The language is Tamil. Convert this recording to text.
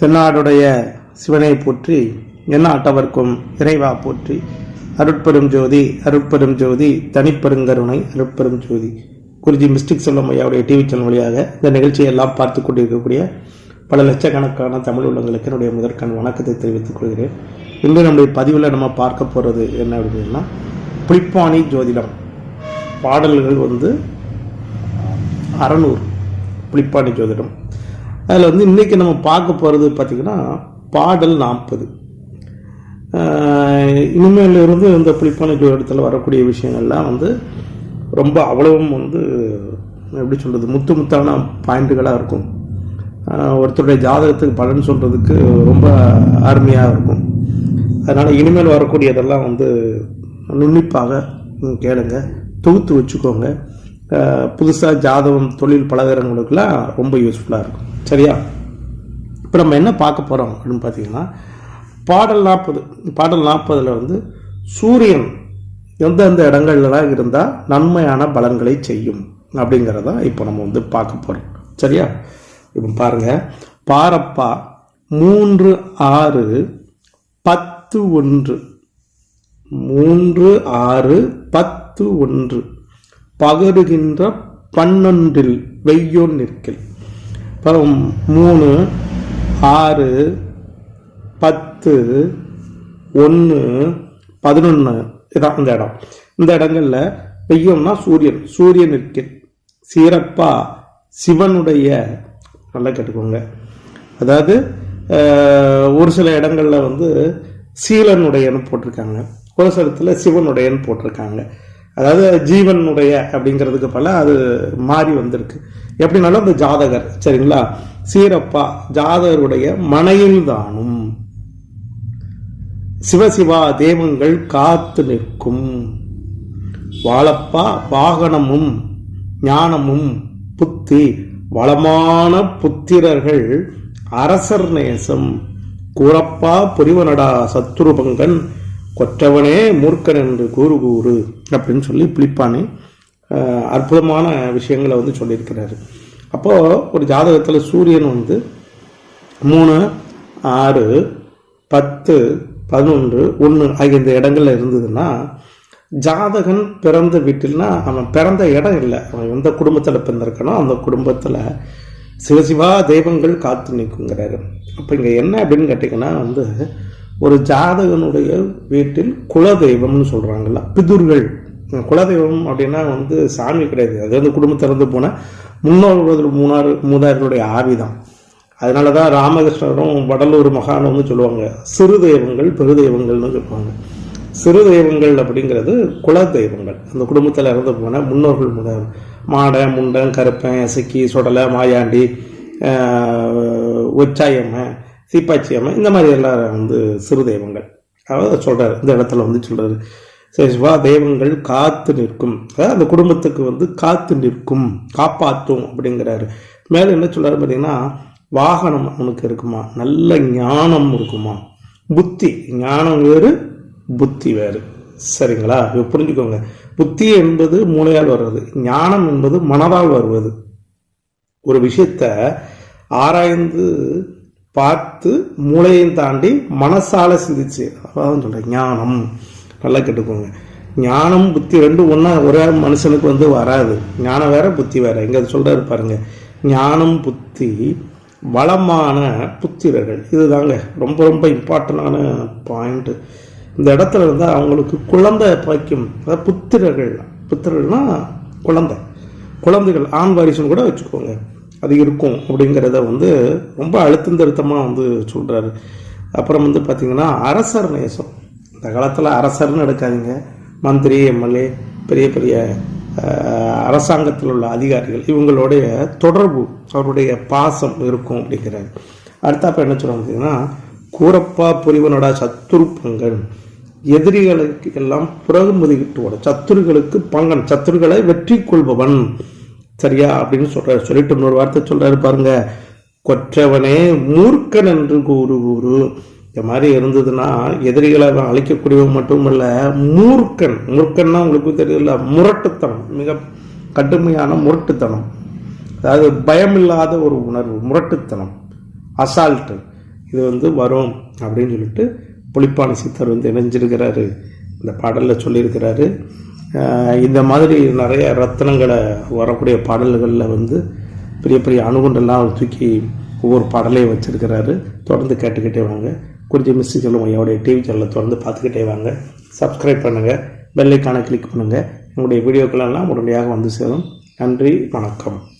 தென்னாடுடைய சிவனை போற்றி எந்நாட்டவர்க்கும் இறைவா போற்றி. அருட்பெரும் ஜோதி அருட்பெரும் ஜோதி தனிப்பெருங்கருணை அருட்பெரும் ஜோதி. குருஜி மிஸ்டிக் செல்லும் ஐயாவுடைய டிவி சேனல் வழியாக இந்த நிகழ்ச்சியை எல்லாம் பார்த்து கொண்டிருக்கக்கூடிய பல லட்சக்கணக்கான தமிழ் உள்ளங்களுக்கு என்னுடைய முதற்கண் வணக்கத்தை தெரிவித்துக் கொள்கிறேன். இன்று நம்முடைய பதிவில் நம்ம பார்க்க போகிறது என்ன அப்படின்னா புளிப்பாணி ஜோதிடம். பாடல்கள் வந்து அறநூறு புளிப்பாணி ஜோதிடம். அதில் வந்து இன்றைக்கி நம்ம பார்க்க போகிறது பார்த்திங்கன்னா பாடல் நாற்பது. இனிமேல் இருந்து இந்த புளிப்பான இடத்துல வரக்கூடிய விஷயங்கள்லாம் வந்து ரொம்ப அவ்வளவும் வந்து எப்படி சொல்கிறது முத்து முத்தான பாயிண்ட்டுகளாக இருக்கும். ஒருத்தருடைய ஜாதகத்துக்கு பலன் சொல்கிறதுக்கு ரொம்ப அருமையாக இருக்கும். அதனால் இனிமேல் வரக்கூடியதெல்லாம் வந்து நுண்ணிப்பாக கேளுங்க தொகுத்து வச்சுக்கோங்க. புதுசாக ஜாதகம் தொழில் பலகாரங்களுக்கெல்லாம் ரொம்ப யூஸ்ஃபுல்லாக இருக்கும். சரியா? இப்போ நம்ம என்ன பார்க்க போகிறோம் அப்படின்னு பார்த்தீங்கன்னா பாடல் நாற்பது பாடல் நாற்பதில் வந்து சூரியன் எந்தெந்த இடங்கள்லாம் இருந்தால் நன்மையான பலன்களை செய்யும் அப்படிங்கிறத இப்போ நம்ம வந்து பார்க்க போகிறோம் சரியா? இப்போ பாருங்கள் பாரப்பா மூன்று ஆறு பத்து ஒன்று. மூன்று ஆறு பத்து ஒன்று. பகருகின்ற பன்னொன்றில் வெய்யோன் நிற்கில். அப்புறம் மூணு ஆறு பத்து ஒன்று பதினொன்று இதான் அந்த இடம். இந்த இடங்கள்ல பெய்யும்னா சூரியன் சூரியன் நிற்கில் சிவனுடைய நல்லா கேட்டுக்கோங்க. அதாவது ஒரு சில இடங்கள்ல வந்து சீலனுடையன்னு போட்டிருக்காங்க. ஒரு சிலத்தில் சிவனுடையன்னு போட்டிருக்காங்க. அதாவது ஜீவனுடைய அப்படிங்கிறதுக்கு பல அது மாறி வந்திருக்கு. எப்படினாலும் அந்த ஜாதகர் சரிங்களா? சீரப்பா ஜாதகருடைய மனையில் தானும். சிவசிவா தெய்வங்கள் காத்து நிற்கும். வாழப்பா வாகனமும் ஞானமும் புத்தி வளமான புத்திரர்கள் அரசர் நேசம் கூறப்பா புரிவனடா சத்ருபங்கன் கொற்றவனே மூர்க்கன் என்று கூறு கூறு அப்படின்னு சொல்லி பிளிப்பானே அற்புதமான விஷயங்களை வந்து சொல்லியிருக்கிறாரு. அப்போது ஒரு ஜாதகத்தில் சூரியன் வந்து மூணு ஆறு பத்து பதினொன்று ஒன்று ஆகிய இந்த இடங்கள்ல இருந்ததுன்னா ஜாதகன் பிறந்த வீட்டில்னா அவன் பிறந்த இடம் இல்லை. அவன் எந்த குடும்பத்தில் பிறந்திருக்கானோ அந்த குடும்பத்தில் சிவசிவா தெய்வங்கள் காத்து நிற்குங்கிறாரு. அப்போ இங்கே என்ன அப்படின்னு கேட்டிங்கன்னா வந்து ஒரு ஜாதகனுடைய வீட்டில் குலதெய்வம்னு சொல்கிறாங்கல்ல பிதுர்கள். குலதெய்வம் அப்படின்னா வந்து சாமி கிடையாது. அது வந்து குடும்பத்திலிருந்து போன முன்னோர்கள் மூணாறு மூதார்களுடைய ஆவிதான். அதனால தான் ராமகிருஷ்ணரும் வடலூர் மகானும் வந்து சொல்லுவாங்க. சிறு தெய்வங்கள் பெரு தெய்வங்கள்னு சொல்லுவாங்க. சிறு தெய்வங்கள் அப்படிங்கிறது குல தெய்வங்கள். அந்த குடும்பத்தில் இறந்து போன முன்னோர்கள் முத மாடை முண்டன் கருப்பன் சிக்கி சுடலை மாயாண்டி உச்சாயம் சீப்பாச்சி சீப்பாச்சியம்மன் இந்த மாதிரி எல்லாம் வந்து சிறு தெய்வங்கள். அதாவது சொல்கிறார் இந்த இடத்துல வந்து சொல்கிறார் சரி சிவா தெய்வங்கள் காத்து நிற்கும். அதாவது அந்த குடும்பத்துக்கு வந்து காத்து நிற்கும் காப்பாற்றும் அப்படிங்கிறாரு. மேலே என்ன சொல்கிறாரு பார்த்தீங்கன்னா வாகனம் அவனுக்கு இருக்குமா? நல்ல ஞானம் இருக்குமா? புத்தி. ஞானம் வேறு புத்தி வேறு. சரிங்களா? புரிஞ்சுக்கோங்க. புத்தி என்பது மூளையால் வருவது ஞானம் என்பது மனதால் வருவது. ஒரு விஷயத்த ஆராய்ந்து பார்த்து மூளையும் தாண்டி மனசால சிந்திச்சு. அதான் சொல்றேன் ஞானம். நல்லா கேட்டுக்கோங்க. ஞானம் புத்தி ரெண்டும் ஒன்றா ஒரே மனுஷனுக்கு வந்து வராது. ஞானம் வேற புத்தி வேற. இங்க அது பாருங்க. ஞானம் புத்தி வளமான புத்திரர்கள். இதுதாங்க. ரொம்ப ரொம்ப இம்பார்ட்டண்டான பாயிண்ட்டு இந்த இடத்துல இருந்தால் அவங்களுக்கு குழந்தை பாய்க்கும் அதாவது புத்திரர்கள். புத்திரர்கள்னா குழந்தை. குழந்தைகள் ஆண் வாரிசுன்னு கூட வச்சுக்கோங்க. அது இருக்கும் அப்படிங்கிறத வந்து ரொம்ப அழுத்தம் திருத்தமாக வந்து சொல்கிறாரு அப்புறம் வந்து பார்த்திங்கன்னா அரசர் நேசம். இந்த காலத்தில் அரசர்னு எடுக்காதீங்க. மந்திரி எம்எல்ஏ பெரிய பெரிய அரசாங்கத்தில் உள்ள அதிகாரிகள் இவங்களுடைய தொடர்பு அவருடைய பாசம் இருக்கும் அப்படிங்கிறாரு. அடுத்தப்ப என்ன சொல்லுவாங்க பார்த்தீங்கன்னா கூரப்பா புரிவனோட சத்துரு பங்கன் எதிரிகளுக்கு எல்லாம் புறகு முதுகிட்டு ஓட. சத்துருகளுக்கு பங்கன் சத்துருகளை வெற்றி கொள்பவன் சரியா அப்படின்னு சொல்கிறார் சொல்லிட்டு இன்னொரு வார்த்தை சொல்கிறாரு பாருங்க. கொற்றவனே மூர்க்கன் என்று கூறு கூறு. இந்த மாதிரி இருந்ததுன்னா எதிரிகளை அவன் அழிக்கக்கூடியவன் மட்டுமல்ல மூர்க்கன். மூர்க்கன்னா உங்களுக்கு தெரியல முரட்டுத்தனம். மிக கடுமையான முரட்டுத்தனம். அதாவது பயமில்லாத ஒரு உணர்வு முரட்டுத்தனம். அசால்ட்டு இது வந்து வரும் அப்படின்னு சொல்லிட்டு புளிப்பான சித்தர் வந்து இணைஞ்சிருக்கிறாரு. இந்த பாடலில் சொல்லியிருக்கிறாரு. இந்த மாதிரி நிறைய ரத்தனங்களை வரக்கூடிய பாடல்களில் வந்து பெரிய பெரிய அணுகுண்டெல்லாம் அவர் தூக்கி ஒவ்வொரு பாடலையும் வச்சுருக்கிறாரு. தொடர்ந்து கேட்டுக்கிட்டே வாங்க. குறிஞ்சி மிஸ்ஸி சொல்லுவோம் என்னுடைய டிவி சேனலை தொடர்ந்து பார்த்துக்கிட்டே வாங்க. சப்ஸ்கிரைப் பண்ணுங்கள் பெல்லைக்கான கிளிக் பண்ணுங்கள் எங்களுடைய வீடியோக்களெல்லாம் உடனடியாக வந்து சேரும். நன்றி. வணக்கம்.